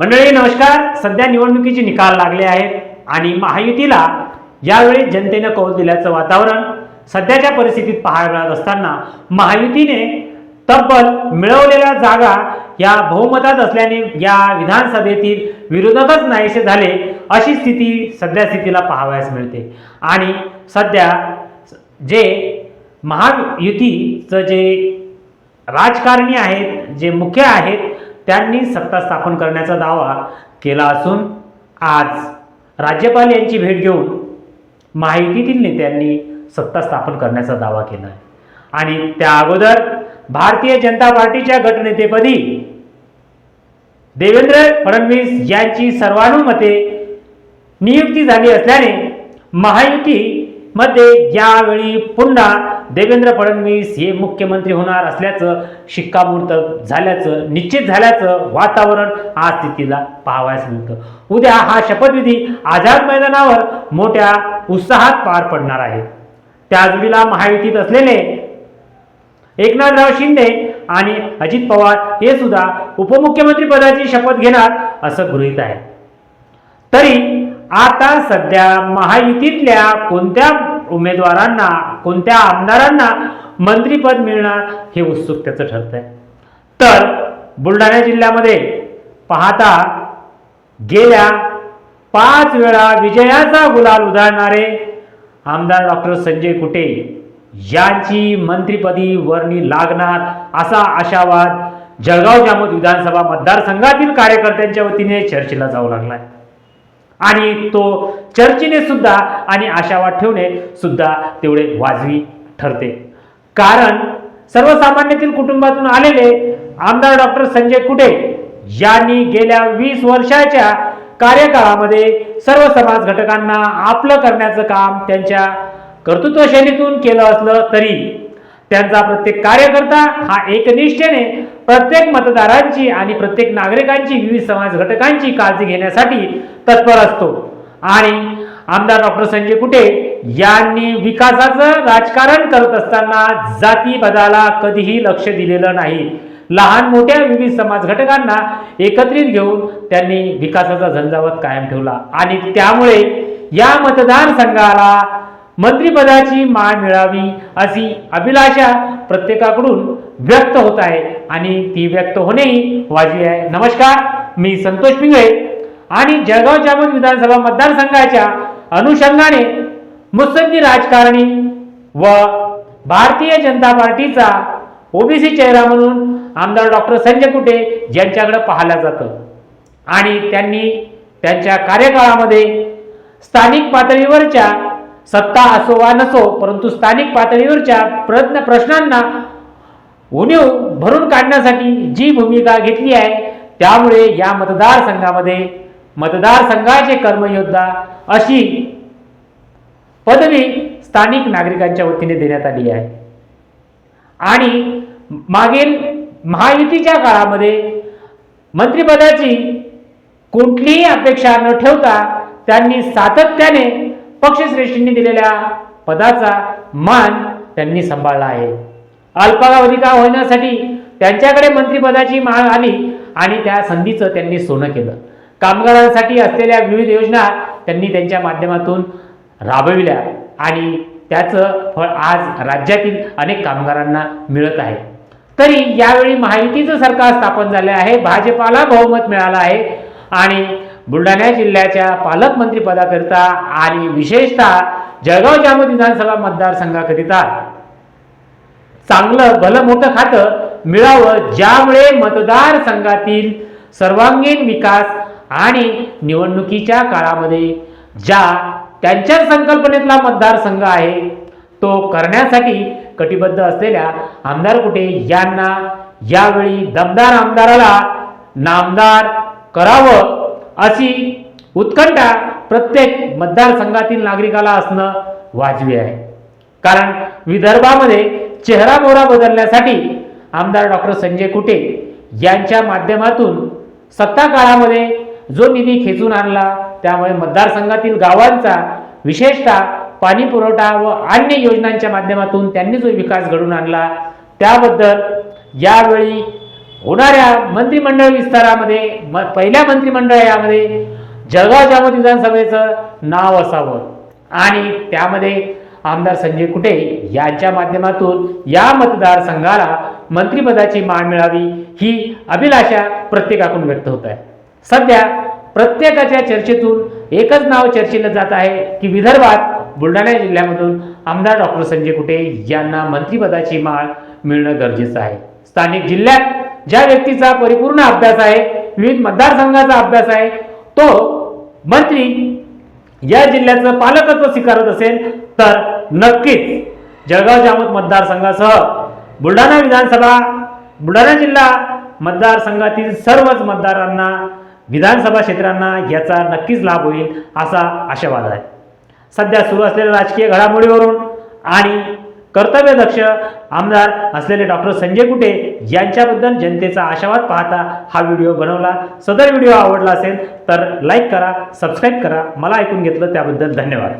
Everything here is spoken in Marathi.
मंडळी नमस्कार. सध्या निवडणुकीचे निकाल लागले आहेत आणि महायुतीला यावेळी जनतेनं कौल दिल्याचं वातावरण सध्याच्या परिस्थितीत पाहायला मिळत असताना महायुतीने तब्बल मिळवलेल्या जागा या बहुमतात असल्याने या विधानसभेतील विरोधकच नाहीसे झाले अशी स्थिती सध्या स्थितीला पाहावयास मिळते. आणि सध्या जे महायुतीचं जे राजकारणी आहेत जे मुख्य आहेत त्यांनी सत्ता स्थापन करण्याचा दावा केला असून आज राज्यपाल यांची भेट घेऊन माहितीतील नेत्यांनी सत्ता स्थापन करण्याचा दावा केला आहे आणि त्या अगोदर भारतीय जनता पार्टीच्या गटनेतेपदी देवेंद्र फडणवीस यांची सर्वानुमते नियुक्ती झाली असल्याने महायुतीमध्ये यावेळी पुन्हा देवेंद्र फडणवीस हे मुख्यमंत्री होणार असल्याचं शिक्कामोर्तब झाल्याचं निश्चित झाल्याचं वातावरण आज स्थितीला पाहावयास मिळतं. उद्या हा शपथविधी आझाद मैदानावर मोठ्या उत्साहात पार पडणार आहे. त्या जोडीला महायुतीत असलेले एकनाथराव शिंदे आणि अजित पवार हे सुद्धा उपमुख्यमंत्री पदाची शपथ घेणार असं गृहीत आहे. तरी आता सध्या महायुतीतल्या कोणत्या उमेदवारांना कोणत्या आमदारांना मंत्रीपद मिळणार हे उत्सुकतेचं ठरत आहे तर बुलढाणा जिल्ह्यामध्ये पाहता गेल्या पाच वेळा विजयाचा गुलाल उधळणारे आमदार डॉक्टर संजय कुटे यांची मंत्रिपदी वर्णी लागणार असा आशावाद जळगाव जामोद विधानसभा मतदारसंघातील कार्यकर्त्यांच्या वतीने चर्चेला जाऊ लागलाय. आणि तो चर्चेने सुद्धा आणि आशावाद ठेवणे सुद्धा तेवढे वाजवी ठरते. कारण सर्वसामान्यातील कुटुंबातून आलेले आमदार डॉक्टर संजय कुटे यांनी गेल्या वीस वर्षाच्या कार्यकाळामध्ये सर्व समाज घटकांना आपलं करण्याचं काम त्यांच्या कर्तृत्वशैलीतून केलं असलं तरी त्यांचा प्रत्येक कार्यकर्ता हा एकनिष्ठेने प्रत्येक मतदारांची आणि प्रत्येक नागरिकांची विविध समाज घटकांची काळजी घेण्यासाठी तत्पर असतो. आणि आमदार डॉक्टर संजय कुटे यांनी विकासाचं राजकारण करत असताना जातीपदाला कधीही लक्ष दिलेलं नाही. लहान मोठ्या विविध समाज घटकांना एकत्रित घेऊन त्यांनी विकासाचा झंझावत कायम ठेवला. आणि त्यामुळे या मतदारसंघाला मंत्रिपदाची माळ मिळावी अशी अभिलाषा प्रत्येकाकडून व्यक्त होत आहे आणि ती व्यक्त होणेही वाजवी आहे. नमस्कार मी संतोष पिंगळे आणि जळगाव जामोद विधानसभा मतदारसंघाच्या अनुषंगाने मुत्सद्दी राजकारणी व भारतीय जनता पार्टीचा ओबीसी चेहरा म्हणून आमदार डॉक्टर संजय कुटे यांच्याकडे पाहिलं जातं. आणि त्यांनी त्यांच्या कार्यकाळामध्ये स्थानिक पातळीवरच्या सत्ता असो वा नसो परंतु स्थानिक पातळीवरच्या प्रयत्न प्रश्नांना उणीव भरून काढण्यासाठी जी भूमिका घेतली आहे त्यामुळे या मतदारसंघामध्ये मतदारसंघाचे कर्मयोद्धा अशी पदवी स्थानिक नागरिकांच्या वतीने देण्यात आली आहे. आणि मागील महायुतीच्या काळामध्ये मंत्रिपदाची कुठलीही अपेक्षा न ठेवता त्यांनी सातत्याने पक्षश्रेष्ठींनी दिलेल्या पदाचा मान त्यांनी सांभाळला आहे. अल्पावधी का होण्यासाठी त्यांच्याकडे मंत्रिपदाची माळ आली आणि त्या संधीचं त्यांनी सोनं केलं. कामगारांसाठी असलेल्या विविध योजना त्यांनी त्यांच्या माध्यमातून राबविल्या आणि त्याचं फळ आज राज्यातील अनेक कामगारांना मिळत आहे. तरी यावेळी महायुतीचं सरकार स्थापन झाले आहे भाजपाला बहुमत मिळालं आहे आणि बुलढाणा जिल्ह्याच्या पालकमंत्रीपदाकरिता आणि विशेषतः जळगाव जामोद विधानसभा मतदारसंघाकरिता. चांगलं भलं मोठं खातं मिळावं ज्यामुळे मतदारसंघातील सर्वांगीण विकास आणि निवडणुकीच्या काळामध्ये ज्या त्यांच्या संकल्पनेतला मतदारसंघ आहे तो करण्यासाठी कटिबद्ध असलेल्या आमदार कुटे यांना यावेळी दमदार आमदाराला नामदार करावं. अशी उत्कंठा प्रत्येक मतदारसंघातील नागरिकाला असणं वाजवी आहे. कारण विदर्भामध्ये चेहरा मोहरा बदलण्यासाठी आमदार डॉक्टर संजय कुटे यांच्या माध्यमातून सत्ता काळामध्ये जो निधी खेचून आणला त्यामुळे मतदारसंघातील गावांचा विशेषतः पाणी पुरवठा व अन्य योजनांच्या माध्यमातून त्यांनी जो विकास घडून आणला त्याबद्दल यावेळी होणाऱ्या मंत्रिमंडळ विस्तारामध्ये म पहिल्या मंत्रिमंडळ यामध्ये जळगाव जामोद विधानसभेचं नाव असावं. आणि त्यामध्ये आमदार संजय कुटे यांच्या माध्यमातून या मतदारसंघाला मंत्रिपदाची मान मिळावी ही अभिलाषा प्रत्येकाकडून व्यक्त होत आहे. सध्या प्रत्येकाच्या चर्चेतून एकच नाव चर्चेलं जात आहे की विदर्भात बुलढाणा जिल्ह्यामधून आमदार डॉक्टर संजय कुटे यांना मंत्रिपदाची माळ मिळणं गरजेचं आहे. स्थानिक जिल्ह्यात ज्या व्यक्तीचा परिपूर्ण अभ्यास आहे विविध मतदारसंघाचा अभ्यास आहे तो मंत्री या जिल्ह्याचं पालकत्व स्वीकारत असेल तर नक्कीच जळगाव जामोद मतदारसंघासह बुलढाणा विधानसभा बुलढाणा जिल्हा मतदारसंघातील सर्वच मतदारांना विधानसभा क्षेत्रांना याचा नक्कीच लाभ होईल असा आशावाद आहे. सध्या सुरू असलेल्या राजकीय घडामोडीवरून आणि कर्तव्यदक्ष आमदार असलेले डॉक्टर संजय कुटे यांच्याबद्दल जनतेचा आशावाद पाहता हा व्हिडिओ बनवला. सदर व्हिडिओ आवडला असेल तर लाईक करा सबस्क्राईब करा. मला ऐकून घेतलं त्याबद्दल धन्यवाद.